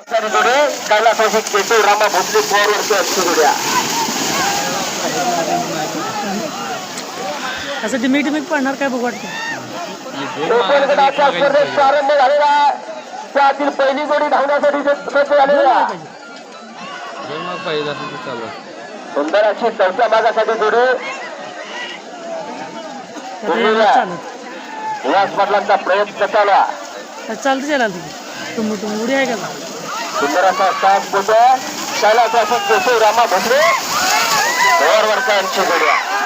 जोडी कैलासवासी केशव रामा भोसले पवारवरती असते जोड्या असं डिमिक डिमिक पडणार काय बघ वाटतं? ओपन गटाच्या स्पर्धेत प्रारंभ झालेला आहे. त्यातील पहिली जोडी धावण्यासाठी सज्ज झालेली आहे. सुंदर अशी चौथ्या भागासाठी जोडी. चालत स्पर्धांचा प्रयत्न चालू चालतं यायला तुझी तुम तुम उडी आहे का? सुंदर असा साथ शालाचा कैलासवासी केशव रामा भोसले पवारवरचा यांची जोडी आहे.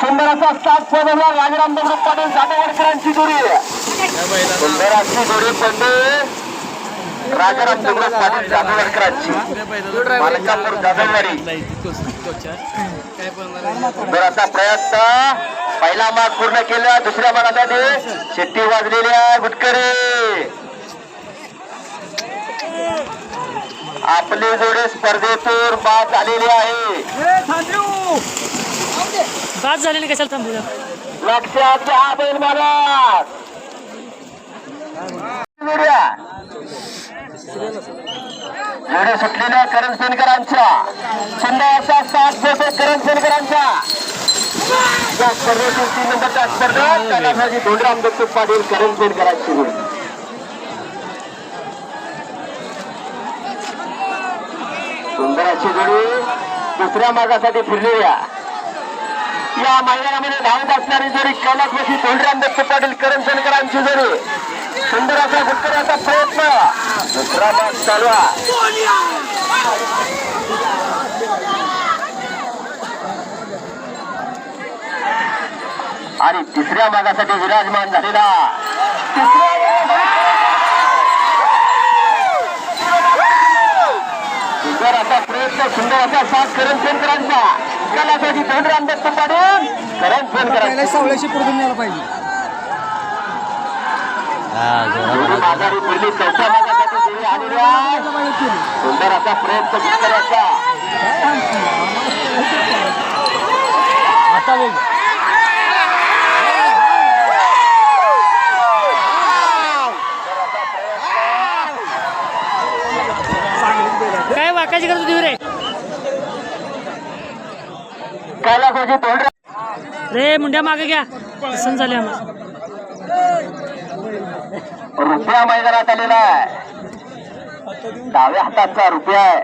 सुंदर असा सात पदला राजाराम दगडू पाटील जाधवकरांची जोडी आहे. सुंदर अशी जोडी पडली राजाराम दगडू पाटील जाधवकरांची मालकापूर जाधववाडी सुंदर असा प्रयत्न पहिला माग पूर्ण केला दुसऱ्या मागासाठी शेट्टी वाजलेली आहे गुटकरे. आपली जोडी स्पर्धेतून बाद झालेली आहे. बाद झालेली कशाला थांबू? लक्षात घ्या बैल मालक. जोड्या. जोडी सुटलेल्या करण सेनकरांच्या सुंदर असा साथ देतो करण सेनकरांचा या स्पर्धेतील तीन नंबरच्या स्पर्धेत कैलासाजी धोंडराम दत्त पाटील करण सेनकरांची जोडी. सुंदर जोडी. दुसऱ्या मार्गासाठी फिरलेल्या या मैदानामध्ये धावत असणारी जोडी कैलासवासी धोंडराम दत्त पाटील करमशनकरांची जरी सुंदर असा गुटकऱ्याचा प्रयत्न. दुसरा भाग चालू आणि तिसऱ्या भागासाठी विराजमान झालेला सुंदर असा प्रयत्न सुंदर असा साथ करण सेनकरांचा कैलासवासी धोंडराम दत्त पाटील करण सेनकरांचा सावळ्याशी पुढून यायला पाहिजे. माघारी पडली चौथ्या भागासाठी. सुंदर असा प्रयत्न आता काय वाकायची गरज होती रे कैलासवासी धोंडराम रे मुंड्या मागे घ्या. पसंत झाले आम्हाला रुपया मैदानात आलेला आहे. डाव्या हाताचा रुपया आहे.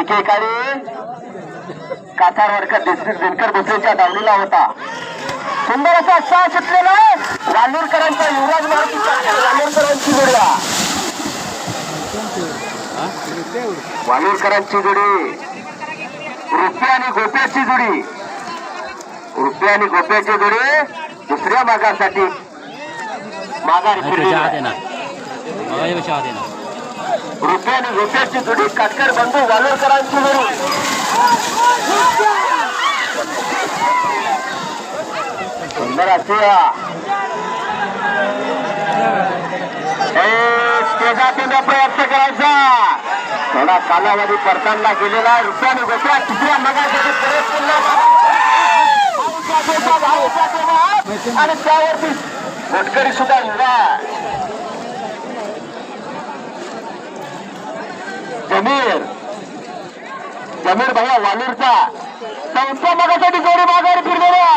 एकेकाळी कातार वर्ग डिस्ट्रिक्ट दिनकर भोसलेच्या डावलीला होता. सुंदर असा साह सुटलेला आहे. वालूरकरांचा युवराज मारुतीच्या वालूरकरांची जोड्या वालूरकरांची जोडी. रुपया आणि गोप्याची जोडी. रुपया आणि गोप्याची जोडी दुसऱ्या भागासाठी माघारी. रुपया आणि गोप्याची जोडी काटकर बंधू वालोरकरांची जोडी. सुंदर तेजातीने प्रयत्न करायचा. थोडा कालावधी परतांना गेलेला आहे. रुपयाने आणि गोप्या तिसऱ्या मगासाठी प्रयत्न आणि त्यावरती मोटकरी सुद्धा युवा जमीर. जमीर भैया वालूरचा. चौथ्या मगासाठी जोडी माघारी फिरलेल्या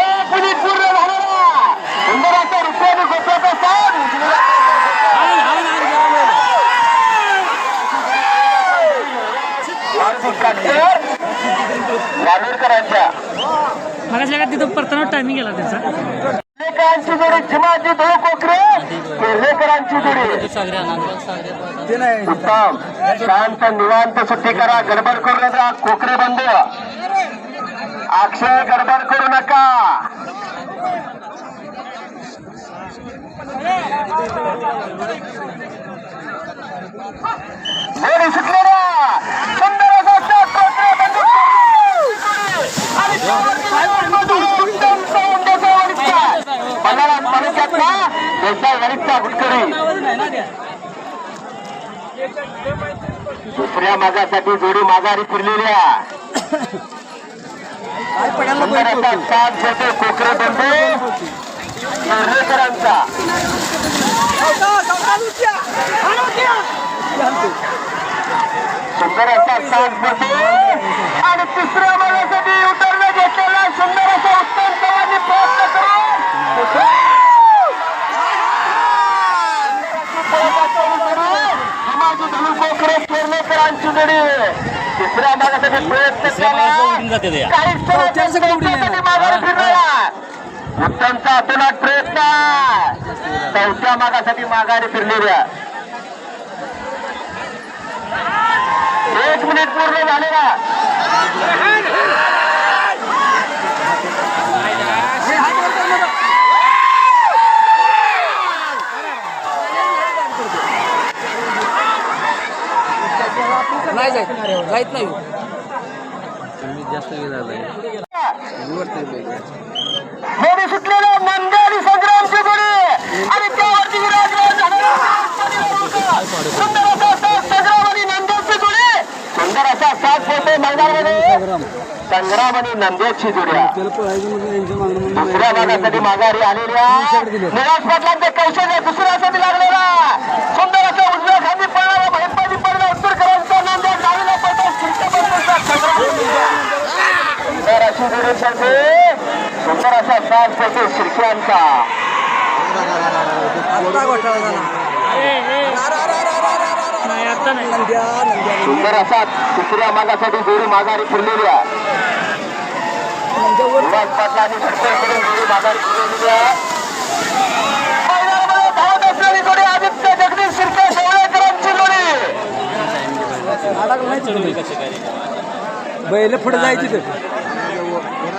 एक मिनिट पूर्ण झालेला सुंदर असा रुपयाने गोप्याचा साथ वालूरकरांच्या मागाच्या का तिथं परताना टायमिंग गेला त्याचा. लेकरांची जोडी धुळ कोकरे केर्लेकरांची जोडी. ते नाही. उत्तम. शांत निवांत सुट्टी करा. गडबड करू नका. कोकरे बंधू. अक्षय गडबड करू नका. जोडी सुटलेल्या सुंदर असा shot कोकरे बंधू आणि त्यावरती उत्तम sound असा वरिष्ठ. बलाराम तालुक्यातला देसाई गणितचा गुटकरी दुसऱ्या मागासाठी जोडी माघारी फिरलेल्या सात छोटे कोकरे बंडे केरळकरांचा सुंदर असा सात बंडे आणि तिसऱ्या मागासाठी उतरणे घेतलेला सुंदर असा उत्तम चव्हाणनी प्रयत्न करून धनु कोकरे जोडी तिसऱ्या मागासाठी प्रयत्न केला. काही क्षणात माघारी फिरला उत्तमचा अतुनाट प्रयत्न. चौथ्या मागासाठी माघारी फिरलेल्या. एक मिनिट पूर्ण झालेला नाही जायत जायत नाही. गोडी सुटलेल्या नंदी आणि संग्रामची गोडी आणि त्यावरती विराजमान झालेला सुंदर असा सात संग्राम आणि नंद्याची जोडी. सुंदर असा सात फोटो मैदानामध्ये संग्राम आणि नंद्याची जोड्या दुसऱ्या भागासाठी माघारी आलेल्या निराश पाटलांचे कौशल्य दुसऱ्यासाठी लागलेला सुंदर असा उजव्या खाली पडणारा महिपाजी पडला उत्तरकरांचा नांद्या डावीला पडतो शिल्पा सुंदर अशी सुंदर असा सात पडतो शिरक्यांचा. सुंदर असा मागासाठी जोडी माघारी फिरलेली आहे पाटलांनी जोडी माघारी फिरलेली आहे आदित्य जगदीश शिर्के शेवळेकरांची जोडी. बैल पुढे जायची तर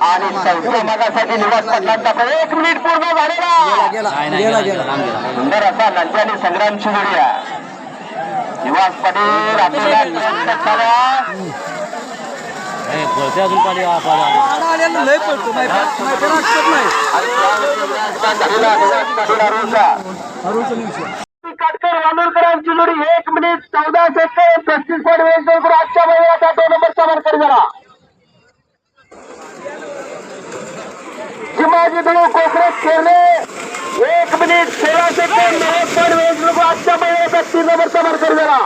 आणि चौथ्या मागासाठी निवास पाटलांचा एक मिनिट पूर्ण झालेला. गेला गेला. गेला सुंदर असा नंदी आणि संग्रामची जोडी आहे निवास पाटील आपल्याला प्रयत्न करा. आडा आलेला लय पडतो नाही नाही पण अटकत नाही आणि त्यावेळी विराजमान झालेला निवास पाटील अरुणचा. हरुचं निमिष. काटकर वानोरकरांची जोडी एक मिनिट चौदा सेकंड पस्तीस पॉईंट वेळ करून आजच्या महिन्याचा दोन नंबरचा मार्कर झाला जिमाजी धुळू कोकरे खेळले. एक मिनिट सोळा सेकंड एक पॉईंट वेळ करून आजच्या महिन्याचा तीन नंबरचा मार्कर झाला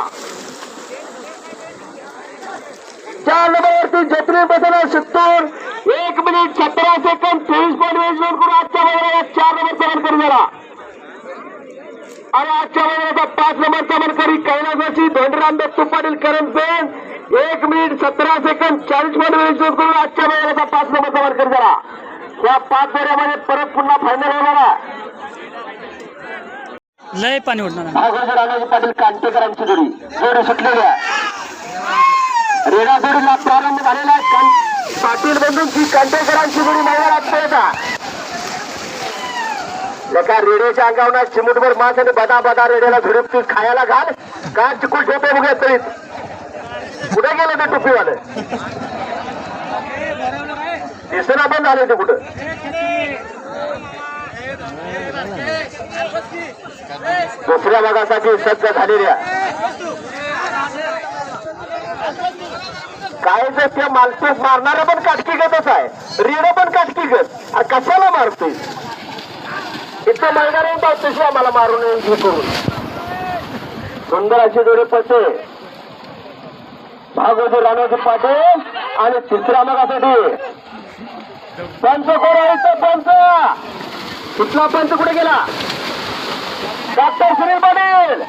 चार नंबरवरती जत्री बसवणार सत्तर एक मिनिट सतरा सेकंड तेवीस पॉईंट वेळ करून आजच्या महिन्याचा चार नंबरचा मार्कर झाला आणि आजच्या महिन्याचा पाच नंबरचा मनकरी कैलासाची धोंडराम दत्तू पाटील करण पेन एक मिनिट सतरा सेकंड चाळीस पॉईंट वेळ करून आजच्या महिन्याचा पाच नंबरचा मनकर करा या पाच फेऱ्यामध्ये परत पुन्हा फायनल होणार लय पाणी उडणार पाटील कांटेकरांची जोडी. जोडी सुटलेली आहे. रेडा जोडीला प्रारंभ झालेला आहे. पाटील बंधूंची कांटेकरांची जोडी मैदानात पळता नका रेड्याच्या अंगावर चिमुटभर मास आणि बदा बदा रेड्याला झुडप तू खायला घाल. का चिकून ठेवते बघूया तळीत कुठे गेलं ते टुपीवाले? दिसना पण झाले ते कुठं? दुसऱ्या भागासाठी सज्ज झालेल्या काय जर त्या मालतूस मारणारा पण काटकी काटकीगतच आहे. रेड पण काटकी गत. कशाला मारतोय? इथं मैदान तशी आम्हाला मारून हे करून. सुंदर अशी जोडी पडते. भागवती राणाजी पाटील आणि तिसऱ्या मागासाठी. पंच कोण आहे इथं पंच! कुठला पंच कुठे गेला? डॉक्टर सुनील पाटील!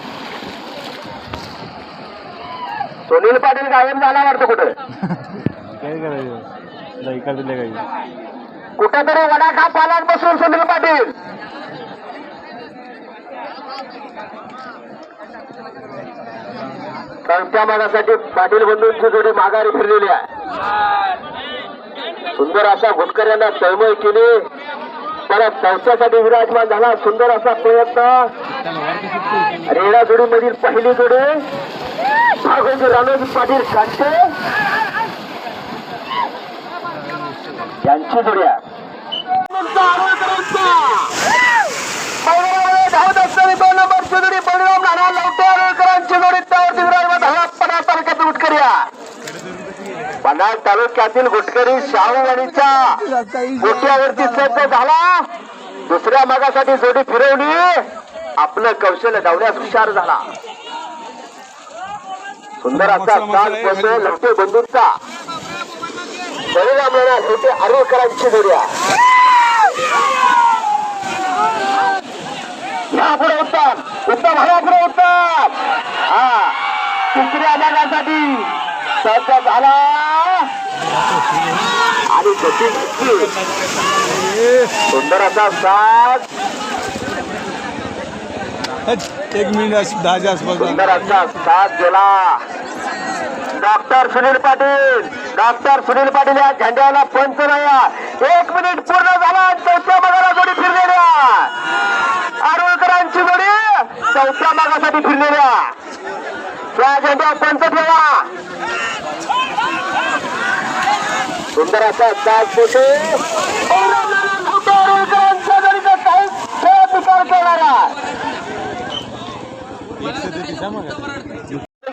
सुनील पाटील गायब झाला वाटतं कुठं? काय करायचं? कुठेतरी वडाखा पालात बसून सुनील पाटील. त्यांच्या मागासाठी पाटील बंधूंची जोडी माघारी फिरलेली आहे. सुंदर असा यांना तळमळ केली. परत चौथ्यासाठी विराजमान झाला सुंदर असा प्रयत्न. रेडा जोडी मधील पहिली जोडी भागवती राणोजी पाटील कांटे. यांची जोड्या धावत असताना दोन नंबरची जोडी परिणाम नाना लवटे आरोळकरांची जोडी त्यावरती विराजमान झाला पडा तालुक्यात गुटकरिया पन्हाळ तालुक्यातील गुटकरी शाहूवाडीच्या गोट्यावरती सज्ज झाला. दुसऱ्या मागासाठी जोडी फिरवली. आपलं कौशल्य धावण्यास हुशार झाला. सुंदर असा काल बसो लढते बंदूकचा. परिणाम येणार होते आरोकरांची जोड्या या पुढे उत्तम उत्तम पुढे उत्तम हा. तिसऱ्या भागासाठी सज्ज झाला. आणि गती. सुंदर असा साथ एक मिनिट दहाच्या आसपास सुंदर असा साथ गेला. डॉक्टर सुनील पाटील. डॉक्टर सुनील पाटील या झेंड्याला पंच नाही एक मिनिट पूर्ण झाला चौथ्या भागाला जोडी फिरलेल्या आरोळकरांची जोडी चौथ्या भागासाठी फिरलेल्या त्या झेंड्या पंच ठेवा. सुंदर असा साथ पोटे. आरोळकरांच्या जोडीचा काही विचार करणारा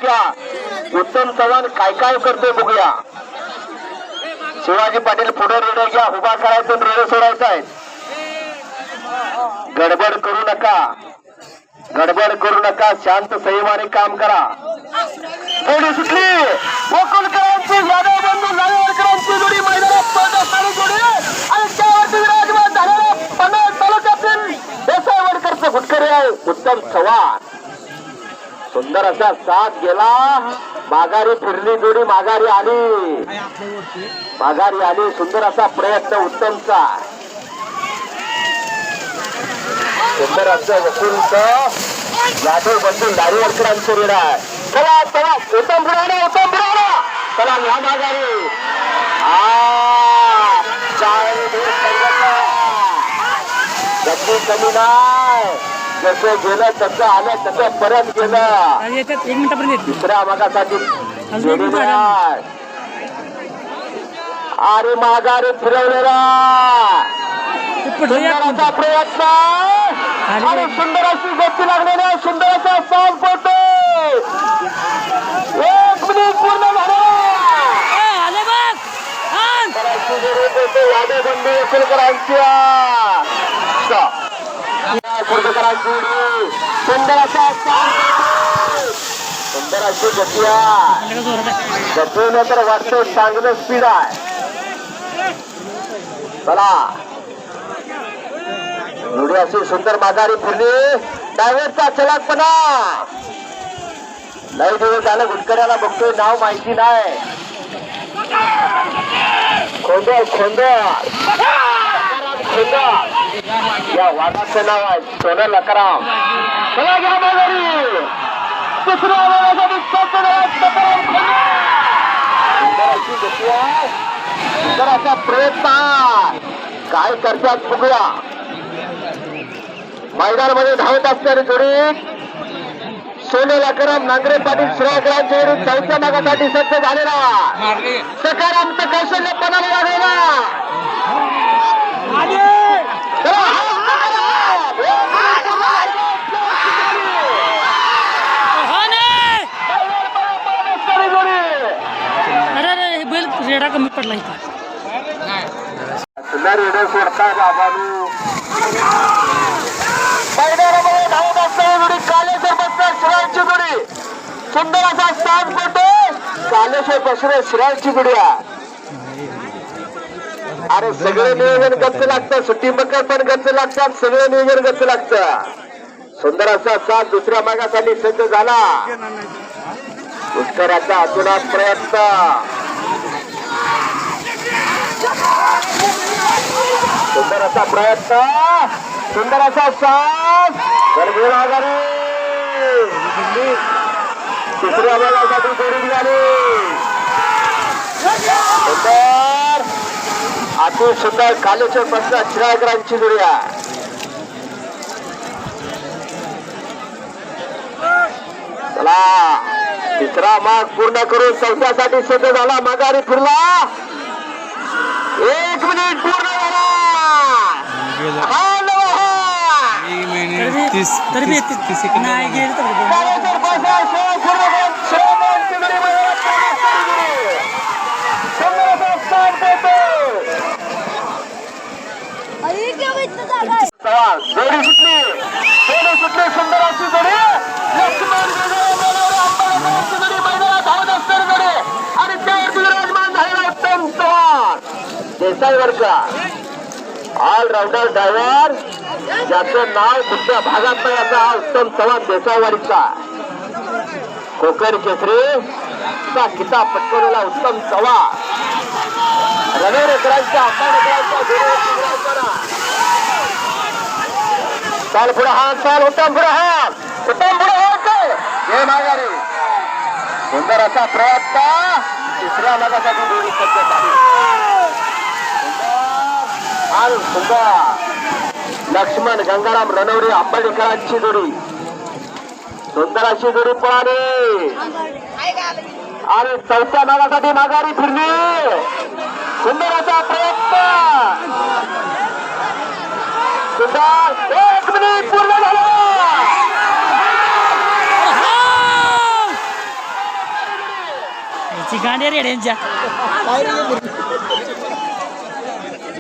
घ्या. उत्तम चव्हाण काय काय करतोय बघूया. शिवाजी पाटील पुढे रेडे घ्या. उभा करायचं रेडे सोडायचा आहे. गडबड करू नका. गडबड करू नका. शांत संयमाने काम करा. जोडी सुटली. गोकुलकरांची यादव बंधू नारेवाडकरांची जोडी महिला असणारी जोडी. आणि त्यावरती विराजमान झालेला पन्नास तालुक्यातील देसाईवडकरचे गुटकरी आहे. उत्तम चव्हाण. सुंदर असा साथ गेला. माघारी फिरली जोडी माघारी आली. माघारी आली सुंदर असा प्रयत्न उत्तमचा. सुंदर असं वसूलचं जाधव बसून दारीवरकरांचं रीड चला चला उत्तम बुडाला उत्तम बुडाला चला या माघारी. आ, चार दिवस कमी नाही. जसं गेलं तसं आलं तसं परत गेलं. येतात एक मिनिटापर्यंत येते. दुसऱ्या भागासाठी. अरे माघारी फिरवलेला. सुंदराचा प्रयत्न. आणि सुंदर अशी गती लागलेल्या सुंदर असा साथ पडतो. एक मिनिट पूर्ण झाला. आले बघ. आण. यादवबंधू सुंदर असा सुंदर अशी गती गतीनं तर वाटतं चांगलं स्पीड आहे. चला एवढी अशी सुंदर माघारी फिरली. डायव्हरचा चलाकपणा लई दिवस झालं गुटकऱ्याला बघतोय नाव माहिती नाही खोंदळ खोंदळ खोंदळ या वाघाचं नाव आहे सोनं लकराम. चला घ्या माघारी. दुसऱ्या वाघासाठी सज्ज झाला लकराम प्रयत्न काय करतात बघूया. मैदानामध्ये धावत असणारी जोडी. सोने लकराम नांगरे पाटील श्रेयकरांची जोडी चौथ्या भागासाठी सज्ज झालेला सकारात्मक कौशल्य पणाला लागलेला रेडा कमी पडला इथं सुंदर व्हिडिओ सोडताय बाबांनो धावत असणारी जोडी कालेश्वर बसणार शिराळची जोडी सुंदर असा स्थान पडतो कालेश्वर बसणार शिराळची जोडी आहे अरे सगळे नियोजन गच्च लागतं. सुट्टी मकर पण गच्च लागतात सगळे नियोजन गच्च लागतं. सुंदर असा साथ दुसऱ्या मागासाठी सज्ज झाला. पुष्कराचा अतुनात प्रयत्न. सुंदर असा प्रयत्न. सुंदर असा साथ. गर्भीर आघाडी तिसऱ्या भागासाठी जोडी निघाली. अति सुंदर कालेश्वर शिराळकरांची जोडी आहे चला तिसरा माग पूर्ण करून चौथ्यासाठी सज्ज झाला माघारी फिरला. एक मिनिट पूर्ण झाला. हा नवा हा. एक तरी मिनिट बी- तीस तरी बी तीस- तीस येते. सेकंद नाही गेली तर बघू. कालेश्वर बसला, शिव पूर्ण करून, शिव मानसी जोडी मैदानात पूर्ण असणारी जोडी. जोडी सुटली. जोडी सुटली सुंदर अशी जोडी लक्ष्मण जोडी मैदानात धावत जोडी. आणि त्यावरती विराजमान झालेला उत्तम चव्हाण. देसाई ऑलराऊंडर ड्रायव्हर ज्याचं नाव कुठल्या भागात नाही हा उत्तम चव्हाण देसाईवाडीचा. कोकण केसरी. चा किताब पटकवलेला उत्तम चव्हाण. रणेकरांच्या अंबाडकरांच्या जोडीवरती चाल पुढे हात चाल उत्तम पुढे हात उत्तम पुढे हात हे माघारी सुंदर असा प्रयत्न तिसऱ्या भागासाठी दोन्ही सज्ज झाली सुंदर सुंदर। लक्ष्मण गंगाराम रणवरे आंबेडकरांची जोडी सुंदर अशी जोडी पळाली आणि चौथ्या भागासाठी माघारी फिरली सुंदर असा प्रयत्न सुंदर मिनिट पूर्ण झालं. गांडी रेड यांच्या काय रे